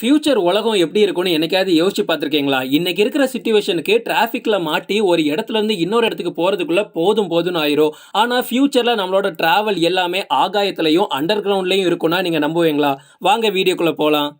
Future உலகம் எப்படி இருக்கும்னு என்னைக்காவது யோசிச்சு பார்த்துருக்கீங்களா? இன்னைக்கு இருக்கிற சுச்சுவேஷனுக்கு டிராஃபிக்ல மாட்டி ஒரு இடத்துல இருந்து இன்னொரு இடத்துக்கு போறதுக்குள்ள போதும் போதும்னு ஆயிரும். ஆனா ஃபியூச்சர்ல நம்மளோட டிராவல் எல்லாமே ஆகாயத்திலையும் அண்டர் கிரவுண்ட்லயும் இருக்கும்னா நீங்க நம்புவீங்களா? வாங்க வீடியோக்குள்ள போகலாம்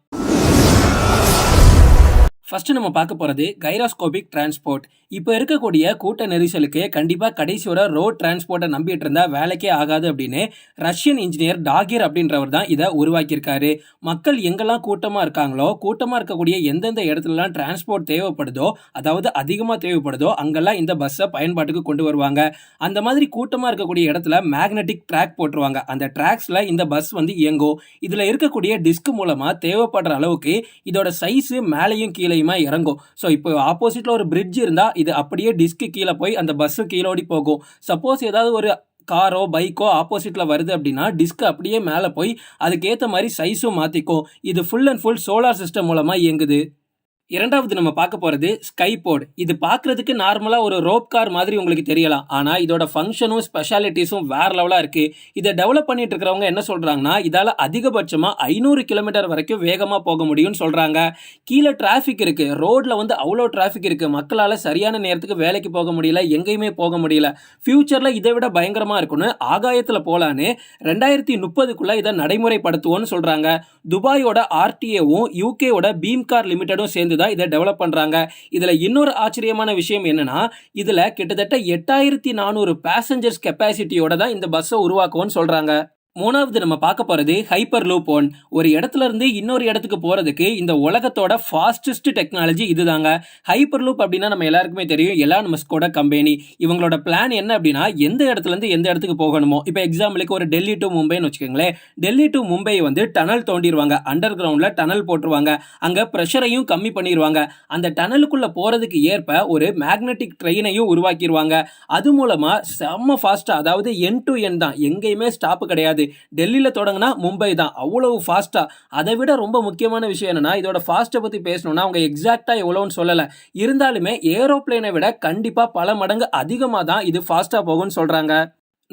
ஃபர்ஸ்ட் நம்ம பார்க்க போகிறது கைரோஸ்கோபிக் டிரான்ஸ்போர்ட் இப்போ இருக்கக்கூடிய கூட்ட நெரிசலுக்கு கண்டிப்பாக கடைசி வர ரோட் டிரான்ஸ்போர்ட்டை நம்பிட்டு இருந்தால் வேலைக்கே ஆகாது அப்படின்னு ரஷ்யன் இன்ஜினியர் டாகிர் அப்படின்றவர் தான் இதை உருவாக்கியிருக்காரு. மக்கள் எங்கெல்லாம் கூட்டமாக இருக்காங்களோ கூட்டமாக இருக்கக்கூடிய எந்தெந்த இடத்துலலாம் டிரான்ஸ்போர்ட் தேவைப்படுதோ அதாவது அதிகமாக தேவைப்படுதோ அங்கெல்லாம் இந்த பஸ்ஸை பயன்பாட்டுக்கு கொண்டு வருவாங்க. அந்த மாதிரி கூட்டமாக இருக்கக்கூடிய இடத்துல மேக்னெட்டிக் ட்ராக் போட்டுருவாங்க. அந்த ட்ராக்ஸில் இந்த பஸ் வந்து இயங்கும். இதில் இருக்கக்கூடிய டிஸ்க் மூலமாக தேவைப்படுற அளவுக்கு இதோட சைஸு மேலேயும் கீழேயுமா இறங்கும். ஸோ இப்போ ஆப்போசிட்டில் ஒரு பிரிட்ஜ் இருந்தால் இது அப்படியே டிஸ்க்கு கீழே போய் அந்த பஸ்ஸு கீழோடி போகும். சப்போஸ் ஏதாவது ஒரு காரோ பைக்கோ ஆப்போசிட்டில் வருது அப்படின்னா டிஸ்க் அப்படியே மேலே போய் அதுக்கேற்ற மாதிரி சைஸும் மாற்றிக்கும் இது full and full solar system மூலமாக இயங்குது. இரண்டாவது நம்ம பார்க்க போகிறது ஸ்கைபோர்ட் இது பார்க்குறதுக்கு நார்மலாக ஒரு ரோப் கார் மாதிரி உங்களுக்கு தெரியலாம். ஆனால் இதோட ஃபங்க்ஷனும் ஸ்பெஷாலிட்டிஸும் வேறு லெவலாக இருக்குது இதை டெவலப் பண்ணிட்டு இருக்கிறவங்க என்ன சொல்கிறாங்கன்னா இதால் அதிகபட்சமாக ஐநூறு கிலோமீட்டர் வரைக்கும் வேகமாக போக முடியும்னு சொல்கிறாங்க கீழே டிராஃபிக் இருக்குது ரோட்டில் வந்து அவ்வளோ டிராஃபிக் இருக்குது மக்களால் சரியான நேரத்துக்கு வேலைக்கு போக முடியல எங்கேயுமே போக முடியல. ஃப்யூச்சரில் இதை விட பயங்கரமாக இருக்கும்னு ஆகாயத்தில் போகலான்னு ரெண்டாயிரத்தி முப்பதுக்குள்ளே இதை நடைமுறைப்படுத்துவோன்னு சொல்கிறாங்க துபாயோட ஆர்டிஏவும் யூகேவோட பீம்கார் லிமிட்டடும் சேர்ந்து தான் இதை டெவலப் பண்ணுறாங்க இதில் இன்னொரு ஆச்சரியமான விஷயம் என்னன்னா இதில் கிட்டத்தட்ட எட்டாயிரத்தி நானூறு பேசஞ்சர்ஸ் கெப்பாசிட்டியோட தான் இந்த பஸ்ஸை உருவாக்குவோன்னு சொல்கிறாங்க மூணாவது நம்ம பார்க்க போகிறது ஹைப்பர் லூப் ஒன் ஒரு இடத்துல இருந்து இன்னொரு இடத்துக்கு போகிறதுக்கு இந்த உலகத்தோட ஃபாஸ்டஸ்ட் டெக்னாலஜி இதுதாங்க. ஹைப்பர் லூப் அப்படின்னா நம்ம எல்லாருக்குமே தெரியும். எலான் மஸ்கோட கம்பெனி இவங்களோட பிளான் என்ன அப்படின்னா எந்த இடத்துலேருந்து எந்த இடத்துக்கு போகணுமோ இப்போ எக்ஸாம்பிளுக்கு ஒரு டெல்லி டு மும்பைன்னு வச்சுக்கோங்களேன். டெல்லி டு மும்பை வந்து டனல் தோண்டிடுவாங்க அண்டர் கிரவுண்டில் டனல் போட்டுருவாங்க. அங்கே ப்ரெஷரையும் கம்மி பண்ணிடுவாங்க அந்த டனலுக்குள்ளே போகிறதுக்கு ஏற்ப ஒரு மேக்னெட்டிக் ட்ரெயினையும் உருவாக்கிடுவாங்க அது மூலமாக செம்ம ஃபாஸ்ட்டாக அதாவது என் டு என் தான். எங்கேயுமே ஸ்டாப்பு கிடையாது. டெல்லியில் தொடங்கினா மும்பை தான். அவ்வளவு ஃபாஸ்ட்டாக அதை விட ரொம்ப முக்கியமான விஷயம் என்னென்னா இதோட ஃபாஸ்ட்டை பற்றி பேசணும்னா அவங்க எக்ஸாக்டாக எவ்வளோன்னு சொல்லலை. இருந்தாலுமே ஏரோப்ளேனை விட கண்டிப்பாக பல மடங்கு அதிகமாக தான் இது ஃபாஸ்ட்டாக போகும்னு சொல்கிறாங்க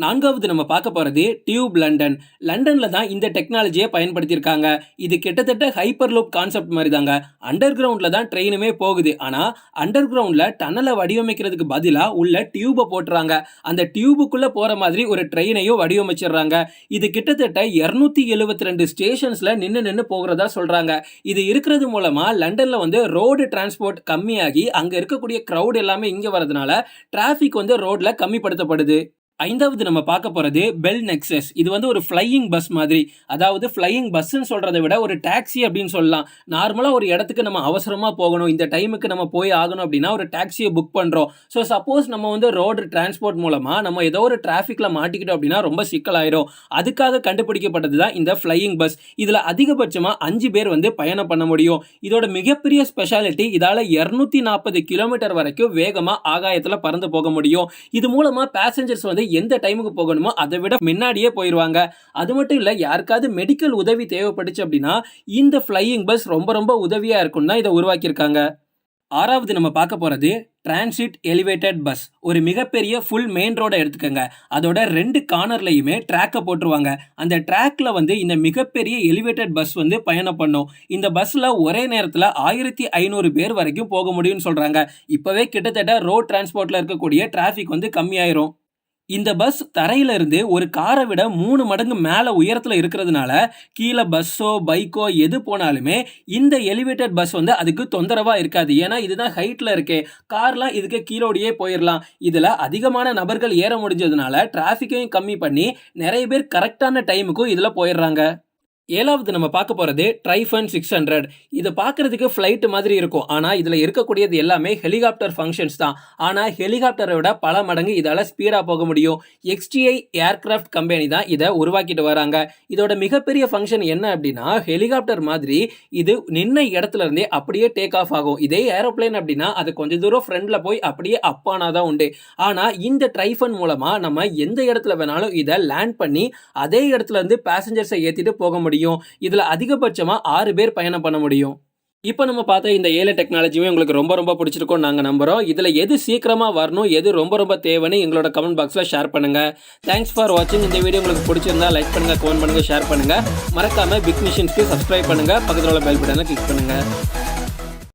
நான்காவது நம்ம பார்க்க போகிறது டியூப் லண்டன். லண்டனில் தான் இந்த டெக்னாலஜியை பயன்படுத்தியிருக்காங்க. இது கிட்டத்தட்ட ஹைப்பர் லூப் கான்செப்ட் மாதிரி தாங்க அண்டர் கிரவுண்டில் தான் ட்ரெயினுமே போகுது. ஆனால் அண்டர் கிரவுண்டில் டன்னலை வடிவமைக்கிறதுக்கு பதிலாக உள்ள டியூபை போட்டுறாங்க. அந்த டியூபுக்குள்ளே போகிற மாதிரி ஒரு ட்ரெயினையும் வடிவமைச்சிடுறாங்க. இது கிட்டத்தட்ட இரநூத்தி எழுபத்தி ரெண்டு ஸ்டேஷன்ஸில் நின்று நின்று போகிறதா சொல்கிறாங்க இது இருக்கிறது மூலமாக லண்டனில் வந்து ரோடு டிரான்ஸ்போர்ட் கம்மியாகி அங்கே இருக்கக்கூடிய க்ரௌட் எல்லாமே இங்கே வரதுனால டிராஃபிக் வந்து ரோட்டில் கம்மிப்படுத்தப்படுது. ஐந்தாவது நம்ம பார்க்க போகிறது பெல் நெக்ஸஸ் இது வந்து ஒரு ஃப்ளையிங் பஸ் மாதிரி. அதாவது ஃப்ளையிங் பஸ்ஸுன்னு சொல்கிறத விட ஒரு டாக்ஸி அப்படின்னு சொல்லலாம். நார்மலாக ஒரு இடத்துக்கு நம்ம அவசரமாக போகணும். இந்த டைமுக்கு நம்ம போய் ஆகணும் அப்படின்னா ஒரு டாக்ஸியை புக் பண்ணுறோம் ஸோ சப்போஸ் நம்ம வந்து ரோடு டிரான்ஸ்போர்ட் மூலமாக நம்ம ஏதோ ஒரு டிராஃபிக்கில் மாட்டிக்கிட்டோம் அப்படின்னா ரொம்ப சிக்கலாயிரும். அதுக்காக கண்டுபிடிக்கப்பட்டது தான் இந்த ஃப்ளையிங் பஸ் இதில் அதிகபட்சமாக அஞ்சு பேர் வந்து பயணம் பண்ண முடியும். இதோட மிகப்பெரிய ஸ்பெஷாலிட்டி இதால் இரநூத்தி நாற்பது கிலோமீட்டர் வரைக்கும் வேகமாக ஆகாயத்தில் பறந்து போக முடியும். இது மூலமாக பேசஞ்சர்ஸ் வந்து எந்த டைமுக்கு போகணுமோ அதை விட முன்னாடியே போயிடுவாங்க அது மட்டும் இல்லை யாருக்காவது மெடிக்கல் உதவி தேவைப்பட்டுச்சு அப்படின்னா இந்த ஃப்ளையிங் பஸ் ரொம்ப ரொம்ப உதவியாக இருக்கும்னு தான் இதை உருவாக்கியிருக்காங்க. ஆறாவது நம்ம பார்க்க போகிறது டிரான்சிட் எலிவேட்டட் பஸ் ஒரு மிகப்பெரிய ஃபுல் மெயின் ரோடை எடுத்துக்கோங்க. அதோட ரெண்டு கார்னர்லையுமே ட்ராக்கை போட்டுருவாங்க. அந்த ட்ராக்ல வந்து இந்த மிகப்பெரிய எலிவேட்டட் பஸ் வந்து பயணம் பண்ணும். இந்த பஸ்ஸில் ஒரே நேரத்தில் ஆயிரத்தி ஐநூறு பேர் வரைக்கும் போக முடியும்னு சொல்கிறாங்க இப்போவே கிட்டத்தட்ட ரோட் டிரான்ஸ்போர்ட்டில் இருக்கக்கூடிய டிராஃபிக் வந்து கம்மியாயிரும். இந்த பஸ் தரையில இருந்து ஒரு காரை விட மூணு மடங்கு மேலே உயரத்தில் இருக்கிறதுனால கீழே பஸ்ஸோ பைக்கோ எது போனாலுமே இந்த எலிவேட்டட் பஸ் வந்து அதுக்கு தொந்தரவாக இருக்காது. ஏன்னா இதுதான் ஹைட்டில் இருக்கே. கார்லாம் இதுக்கு கீழோடையே போயிடலாம் இதில் அதிகமான நபர்கள் ஏற முடிஞ்சதுனால டிராஃபிக்கையும் கம்மி பண்ணி நிறைய பேர் கரெக்டான டைமுக்கும் இதில் போயிடுறாங்க. ஏழாவது நம்ம பார்க்க போகிறது ட்ரைஃபன் சிக்ஸ் ஹண்ட்ரட் இது பார்க்குறதுக்கு ஃப்ளைட் மாதிரி இருக்கும். ஆனால் இதில் இருக்கக்கூடியது எல்லாமே ஹெலிகாப்டர் ஃபங்க்ஷன்ஸ் தான். ஆனால் ஹெலிகாப்டரை விட பல மடங்கு இதால் ஸ்பீடாக போக முடியும். எக்ஸ்டிஐ ஏர்க்ராஃப்ட் கம்பெனி தான் இதை உருவாக்கிட்டு வராங்க. இதோட மிகப்பெரிய ஃபங்க்ஷன் என்ன அப்படின்னா ஹெலிகாப்டர் மாதிரி இது நின்ன இடத்துல இருந்தே அப்படியே டேக் ஆஃப் ஆகும். இதே ஏரோப்ளேன் அப்படின்னா அது கொஞ்சம் தூரம் ஃப்ரண்டில் போய் அப்படியே அப்பானா தான் உண்டு. ஆனால் இந்த ட்ரைஃபன் மூலமாக நம்ம எந்த இடத்துல வேணாலும் இதை லேண்ட் பண்ணி அதே இடத்துல இருந்து பேசஞ்சர்ஸை ஏற்றிட்டு போக முடியும். முடியும். இதில் அதிகபட்சமாக ஆறு பேர் பயணம் பண்ண முடியும். இப்போ நம்ம பார்த்தா இந்த ஏழு டெக்னாலஜியுமே உங்களுக்கு ரொம்ப ரொம்ப பிடிச்சிருக்கும் நாங்கள் நம்புகிறோம் இதில் எது சீக்கிரமாக வரணும் எது ரொம்ப ரொம்ப தேவைன்னு எங்களோட கமெண்ட் பாக்ஸில் ஷேர் பண்ணுங்கள் தேங்க்ஸ் ஃபார் வாட்சிங் இந்த வீடியோ உங்களுக்கு பிடிச்சிருந்தா லைக் பண்ணுங்கள் கமெண்ட் பண்ணுங்கள் ஷேர் பண்ணுங்கள் மறக்காமல் பிக் மிஷின்ஸ்க்கு சப்ஸ்கிரைப் பண்ணுங்கள் பக்கத்தில் உள்ள பெல் பட்டனை கிளிக் பண்ணுங்கள்